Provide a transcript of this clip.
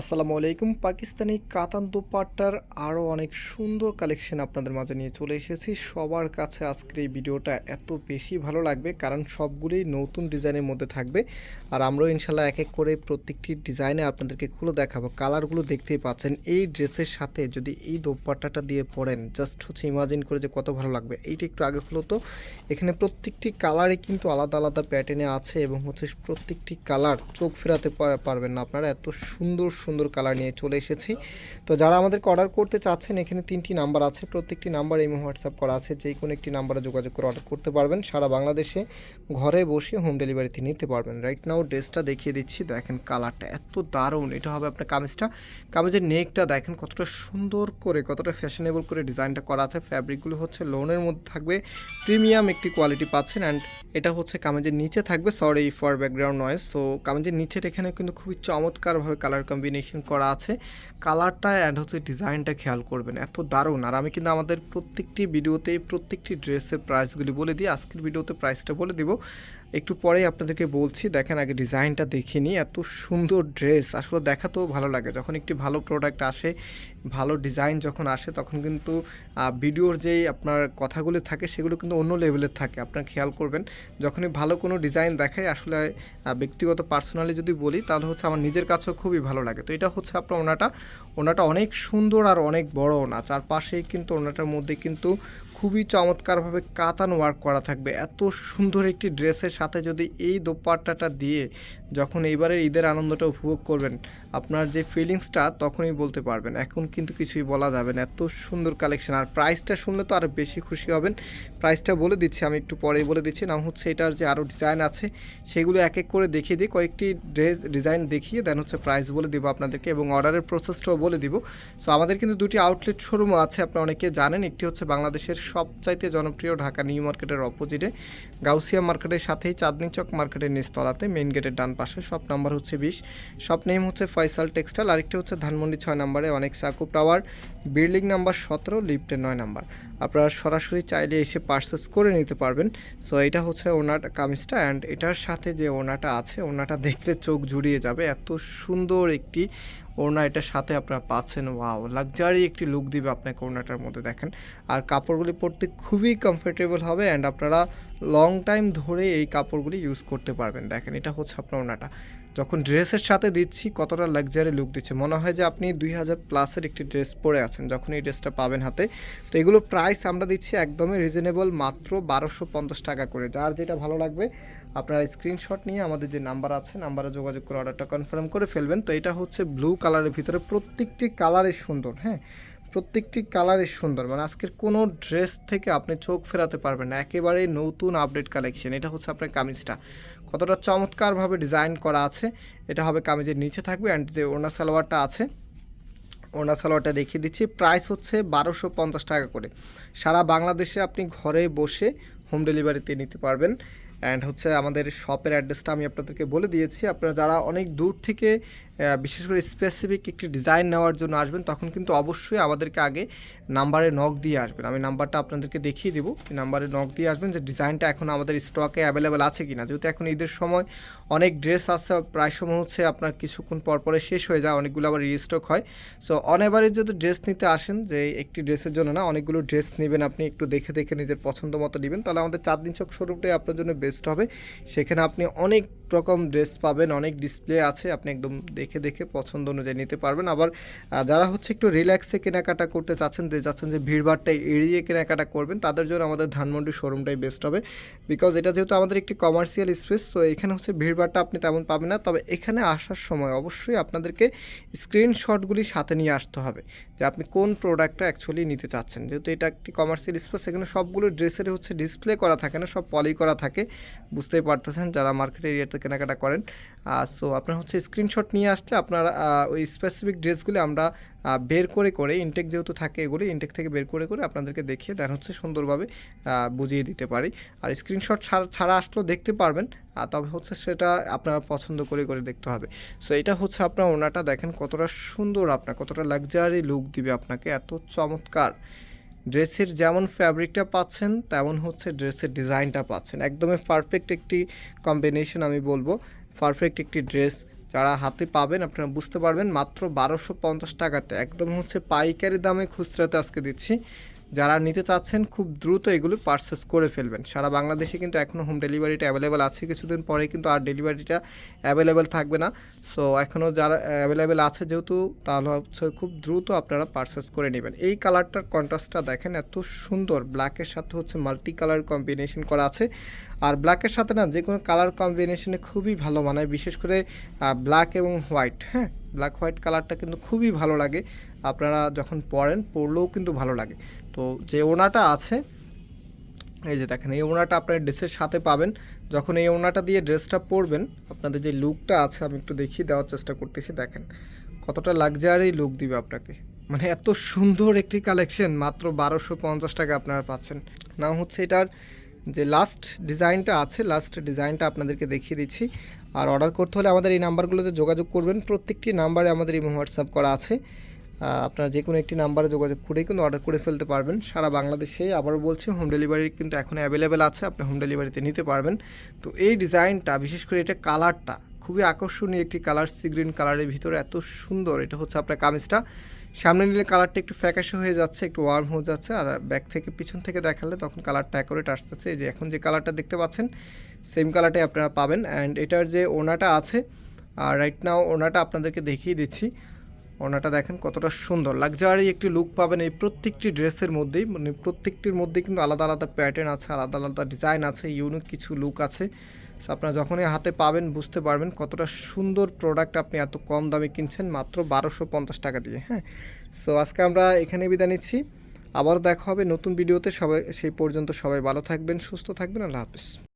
আসসালামু আলাইকুম। পাকিস্তানি কাতান দোপাট্টার আরও অনেক সুন্দর কালেকশন আপনাদের মাঝে নিয়ে চলে এসেছি। সবার কাছে আজকের এই ভিডিওটা এত বেশি ভালো লাগবে, কারণ সবগুলোই নতুন ডিজাইনের মধ্যে থাকবে। আর আমরাও ইনশাল্লাহ এক এক করে প্রত্যেকটি ডিজাইনে আপনাদেরকে খুলে দেখাবো। কালারগুলো দেখতেই পাচ্ছেন, এই ড্রেসের সাথে যদি এই দোপাট্টাটা দিয়ে পরেন জাস্ট হচ্ছে ইমাজিন করে যে কত ভালো লাগবে। এইটা একটু আগে হলো তো। এখানে প্রত্যেকটি কালারে কিন্তু আলাদা আলাদা প্যাটার্নে আছে এবং হচ্ছে প্রত্যেকটি কালার চোখ ফেরাতে পারবেন না আপনারা। এত সুন্দর সুন্দর কালার নিয়ে চলে এসেছি। তো যারা আমাদেরকে অর্ডার করতে চাচ্ছেন, এখানে তিনটি নাম্বার আছে। প্রত্যেকটি নাম্বার এই হোয়াটসঅ্যাপ করা আছে। যে কোনো একটি নাম্বারে যোগাযোগ করে অর্ডার করতে পারবেন। সারা বাংলাদেশে ঘরে বসে হোম ডেলিভারিতে নিতে পারবেন। রাইট নাও ড্রেসটা দেখিয়ে দিচ্ছি। দেখেন কালারটা এত দারুণ। এটা হবে আপনার কামিজটা। কামিজের নেকটা দেখেন কতটা সুন্দর করে, কতটা ফ্যাশনেবল করে ডিজাইনটা করা আছে। ফ্যাব্রিকগুলো হচ্ছে লোনের মধ্যে থাকবে। প্রিমিয়াম একটি কোয়ালিটি পাচ্ছেন অ্যান্ড এটা হচ্ছে কামেজের নিচে থাকবে। Sorry for background noise so কামেজের নিচের এখানে কিন্তু খুবই চমৎকারভাবে কালার কম্বিনেশন করা আছে। কালারটা অ্যান্ড হচ্ছে ডিজাইনটা খেয়াল করবেন, এত দারুণ। আর আমি কিন্তু আমাদের প্রত্যেকটি ভিডিওতে প্রত্যেকটি ড্রেসের প্রাইসগুলি বলে দিই। আজকের ভিডিওতে প্রাইসটা বলে দিব। একটু পরেই আপনাদেরকে বলছি, দেখেন আগে ডিজাইনটা দেখিনি এত সুন্দর ড্রেস। আসলে দেখাতেও ভালো লাগে। যখন একটি ভালো প্রোডাক্ট আসে, ভালো ডিজাইন যখন আসে, তখন কিন্তু ভিডিওর যেই আপনার কথাগুলি থাকে, সেগুলো কিন্তু অন্য লেভেলের থাকে। আপনার খেয়াল করবেন, যখনই ভালো কোনো ডিজাইন দেখায়, আসলে ব্যক্তিগত পার্সোনালি যদি বলি, তাহলে হচ্ছে আমার নিজের কাছেও খুবই ভালো লাগে। তো এটা হচ্ছে আপনার ওনাটা ওনাটা অনেক সুন্দর আর অনেক বড় ওনা। চারপাশেই কিন্তু ওনাটার মধ্যে কিন্তু খুবই চমৎকারভাবে কাতান ওয়ার্ক করা থাকবে। এত সুন্দর একটি ড্রেসের সাথে যদি এই দোপাট্টাটা দিয়ে যখন এইবারের ঈদের আনন্দটা উপভোগ করবেন, আপনার যে ফিলিংসটা তখনই বলতে পারবেন। এখন কিন্তু কিছুই বলা যাবে না। এত সুন্দর কালেকশন আর প্রাইসটা শুনলে তো আরও বেশি খুশি হবেন। প্রাইসটা বলে দিচ্ছি, আমি একটু পরেই বলে দিচ্ছি। নাম হচ্ছে এটার যে আরও ডিজাইন আছে, সেগুলো এক এক করে দেখিয়ে দিই কয়েকটি ড্রেস ডিজাইন দেখিয়ে দেন হচ্ছে প্রাইস বলে দিব আপনাদেরকে এবং অর্ডারের প্রসেসটাও বলে দিব। সো আমাদের কিন্তু দুটি আউটলেট শোরুমও আছে, আপনারা অনেকে জানেন। একটি হচ্ছে বাংলাদেশের সবচাইতে জনপ্রিয় ঢাকা নিউ মার্কেটের অপোজিটে, গাউসিয়া মার্কেটের সাথেই চাঁদনি চক মার্কেটের নিচতলাতে মেইন গেটের ডান পাশে শপ নাম্বার হচ্ছে বিশ। শপ নেম হচ্ছে ফয়সাল টেক্সটাইল, আরেকটি হচ্ছে ধানমন্ডি ছয় নম্বরে অনেক সাকুব টাওয়ার, বিল্ডিং নাম্বার সতেরো, লিফটের নয় নাম্বার। আপনারা সরাসরি চাইলে এসে পার্সেস করে নিতে পারবেন। সো এটা হচ্ছে ওনার কামিজটা অ্যান্ড এটার সাথে যে ওনাটা আছে, ওনাটা দেখলে চোখ জুড়িয়ে যাবে। এত সুন্দর একটি ওড়না এটার সাথে আপনারা পাচ্ছেন, ওয়াও, লাক্সারি একটি লুক দিবে আপনাকে ওড়নাটার মধ্যে, দেখেন। আর কাপড়গুলি পরতে খুবই কমফোর্টেবল হবে অ্যান্ড আপনারা লং টাইম ধরে এই কাপড়গুলি ইউজ করতে পারবেন, দেখেন, এটা হচ্ছে আপনার ওড়নাটা। যখন ড্রেসের সাথে দিচ্ছি, কতটা লাক্সারি লুক দিচ্ছে। মনে হয় যে আপনি দুই হাজার প্লাসের একটি ড্রেস পরে আছেন, যখন এই ড্রেসটা পাবেন হাতে। তো এগুলো প্রাইস আমরা দিচ্ছি একদমই রিজনেবল মাত্র বারোশো পঞ্চাশ টাকা করে। যার যেটা ভালো লাগবে, আপনারা স্ক্রিনশট নিয়ে আমাদের যে নাম্বার আছে নাম্বারে যোগাযোগ করে অর্ডারটা কনফার্ম করে ফেলবেন। তো এটা হচ্ছে ব্লু কালারের ভিতরে প্রত্যেকটি কালারই সুন্দর হ্যাঁ? প্রত্যেকটি কালারই সুন্দর। মানে আজকের কোনো ড্রেস থেকে আপনি চোখ ফেরাতে পারবেন না। একেবারে নতুন আপডেট কালেকশন এটা হচ্ছে আপনার কামিজটা। কতটা চমৎকারভাবে ডিজাইন করা আছে, এটা হবে কামিজের নিচে থাকবে অ্যান্ড যে ওনা সালোয়ারটা আছে ওনা সালোয়ারটা দেখিয়ে দিচ্ছি। প্রাইস হচ্ছে বারোশো পঞ্চাশ টাকা করে। সারা বাংলাদেশে আপনি ঘরে বসে হোম ডেলিভারিতে নিতে পারবেন। অ্যান্ড হচ্ছে আমাদের শপের অ্যাড্রেসটা আমি আপনাদেরকে বলে দিয়েছি। আপনারা যারা অনেক দূর থেকে বিশেষ করে স্পেসিফিক একটি ডিজাইন নেওয়ার জন্য আসবেন, তখন কিন্তু অবশ্যই আমাদেরকে আগে নাম্বারে নক দিয়ে আসবেন। আমি নাম্বারটা আপনাদেরকে দেখিয়ে দেবো নাম্বারে নক দিয়ে আসবেন যে ডিজাইনটা এখন আমাদের স্টকে অ্যাভেলেবেল আছে কিনা। যেহেতু এখন ঈদের সময় অনেক ড্রেস আসছে প্রায় সময় হচ্ছে আপনার কিছুক্ষণ পর পরে শেষ হয়ে যায়, অনেকগুলো আবার রিস্টক হয়। সো অন এভারেজ যদি ড্রেস নিতে আসেন, যে একটি ড্রেসের জন্য না, অনেকগুলো ড্রেস নেবেন আপনি, একটু দেখে দেখে নিজের পছন্দ মতো নেবেন, তাহলে আমাদের চার দিন চক শোরুমটাই আপনার জন্য বেস্ট হবে। সেখানে আপনি অনেক রকম ড্রেস পাবেন, অনেক ডিসপ্লে আছে, আপনি একদম দেখে দেখে পছন্দ অনুযায়ী নিতে পারবেন। আবার যারা হচ্ছে একটু রিল্যাক্সে কেনাকাটা করতে চাচ্ছেন, যে চাচ্ছেন যে ভিড়ভাড়টা এড়িয়ে কেনাকাটা করবেন, তাদের জন্য আমাদের ধানমন্ডি শোরুমটাই বেস্ট হবে। বিকজ এটা যেহেতু আমাদের একটি কমার্শিয়াল স্পেস সো এখানে হচ্ছে ভিড়ভাড়টা আপনি তেমন পাবেন না। তবে এখানে আসার সময় অবশ্যই আপনাদেরকে স্ক্রিনশটগুলি সাথে নিয়ে আসতে হবে, যে আপনি কোন প্রোডাক্টটা অ্যাকচুয়ালি নিতে চাচ্ছেন। যেহেতু এটা একটি কমার্শিয়াল স্পেস এখানে সবগুলো ড্রেসের হচ্ছে ডিসপ্লে করা থাকে না, সব পলি করা থাকে। বুঝতেই পারতেছেন যারা মার্কেট এরিয়াতে কেনাকাটা করেন। সো আপনার হচ্ছে স্ক্রিনশট নিয়ে আসলে আপনার ওই স্পেসিফিক ড্রেসগুলি আমরা বের করে করে ইনটেক যেহেতু থাকে এগুলি ইনটেক থেকে বের করে করে আপনাদেরকে দেখিয়ে দেন হচ্ছে সুন্দরভাবে বুঝিয়ে দিতে পারি। আর স্ক্রিনশট ছাড়া আসলেও দেখতে পারবেন তবে হচ্ছে সেটা আপনারা পছন্দ করে করে দেখতে হবে। সো এটা হচ্ছে আপনার ওনাটা, দেখেন কতটা সুন্দর আপনার, কতটা লাক্সারি লুক দিবে আপনাকে, এত চমৎকার। ড্রেসের যেমন ফ্যাব্রিকটা পাচ্ছেন, তেমন হচ্ছে ড্রেসের ডিজাইনটা পাচ্ছেন। একদমই পারফেক্ট একটি কম্বিনেশন আমি বলব পারফেক্ট একটি ড্রেস যারা হাতে পাবেন আপনারা বুঝতে পারবেন মাত্র বারোশো পঞ্চাশ টাকাতে। একদম হচ্ছে পাইকারি দামে খুচরাতে আজকে দিচ্ছি। যারা নিতে চাচ্ছেন খুব দ্রুত এগুলো পারচেস করে ফেলবেন। সারা বাংলাদেশে কিন্তু এখনও হোম ডেলিভারিটা অ্যাভেলেবেল আছে কিছুদিন পরে, কিন্তু আর ডেলিভারিটা অ্যাভেলেবেল থাকবে না। সো এখনও যারা অ্যাভেলেবেল আছে যেহেতু, তাহলে হচ্ছে খুব দ্রুত আপনারা পারচেস করে নেবেন। এই কালারটার কন্ট্রাস্টটা দেখেন এত সুন্দর। ব্ল্যাকের সাথে হচ্ছে মাল্টি কালার কম্বিনেশন করা আছে। আর ব্ল্যাকের সাথে না, যে কোনো কালার কম্বিনেশনে খুবই ভালো মানায়, বিশেষ করে ব্ল্যাক এবং হোয়াইট হ্যাঁ? ব্ল্যাক হোয়াইট কালারটা কিন্তু খুবই ভালো লাগে। আপনারা যখন পরেন, পরলেও কিন্তু ভালো লাগে। তো যে ওনাটা আছে, এই যে দেখেন, এই ওনাটা আপনার ড্রেসের সাথে পাবেন। যখন এই ওনাটা দিয়ে ড্রেসটা পরবেন, আপনাদের যে লুকটা আছে, আমি একটু দেখিয়ে দেওয়ার চেষ্টা করতেছি, দেখেন। কতটা লাগজারি লুক দিবে আপনাকে। মানে এত সুন্দর একটি কালেকশন, মাত্র বারোশো পঞ্চাশ টাকা আপনারা পাচ্ছেন। নাম হচ্ছে এটার যে লাস্ট ডিজাইনটা আছে, লাস্ট ডিজাইনটা আপনাদেরকে দেখিয়ে দিচ্ছি। আর অর্ডার করতে হলে আমাদের এই নাম্বারগুলোতে যোগাযোগ করবেন। প্রত্যেকটি নাম্বারে আমাদের এই হোয়াটসঅ্যাপ করা আছে। আপনারা যে কোনো একটি নাম্বারে যোগাযোগ করেই কিন্তু অর্ডার করে ফেলতে পারবেন। সারা বাংলাদেশেই আবারও বলছি হোম ডেলিভারি কিন্তু এখন অ্যাভেলেবেল আছে, আপনি হোম ডেলিভারিতে নিতে পারবেন। তো এই ডিজাইনটা বিশেষ করে এটা কালারটা খুবই আকর্ষণীয় একটি কালার সি গ্রিন কালারের ভিতরে এত সুন্দর, এটা হচ্ছে আপনার কামিজটা। সামনে নিলে কালারটা একটু ফ্যাকাশে হয়ে যাচ্ছে, একটু ওয়ার্ম হয়ে যাচ্ছে, আর ব্যাক থেকে পিছন থেকে দেখালে তখন কালারটা অ্যাকোরেট আসতেছে। এই যে এখন যে কালারটা দেখতে পাচ্ছেন সেম কালারটাই আপনারা পাবেন। অ্যান্ড এটার যে ওনাটা আছে আর রাইট নাও ওনাটা আপনাদেরকে দেখিয়ে দিচ্ছি। ওনাটা দেখেন কতটা সুন্দর। লাক্সারি একটি লুক পাবেন এই প্রত্যেকটি ড্রেসের মধ্যেই। মানে প্রত্যেকটির মধ্যেই কিন্তু আলাদা আলাদা প্যাটার্ন আছে, আলাদা আলাদা ডিজাইন আছে ইউনিক কিছু লুক আছে। আপনারা যখনই হাতে পাবেন বুঝতে পারবেন কতটা সুন্দর প্রোডাক্ট আপনি এত কম দামে কিনছেন, মাত্র বারোশো পঞ্চাশ টাকা দিয়ে হ্যাঁ। সো আজকে আমরা এখানে বিদায় নিচ্ছি। আবার দেখা হবে নতুন ভিডিওতে সবাই, সেই পর্যন্ত সবাই ভালো থাকবেন, সুস্থ থাকবেন। আল্লাহ হাফিজ।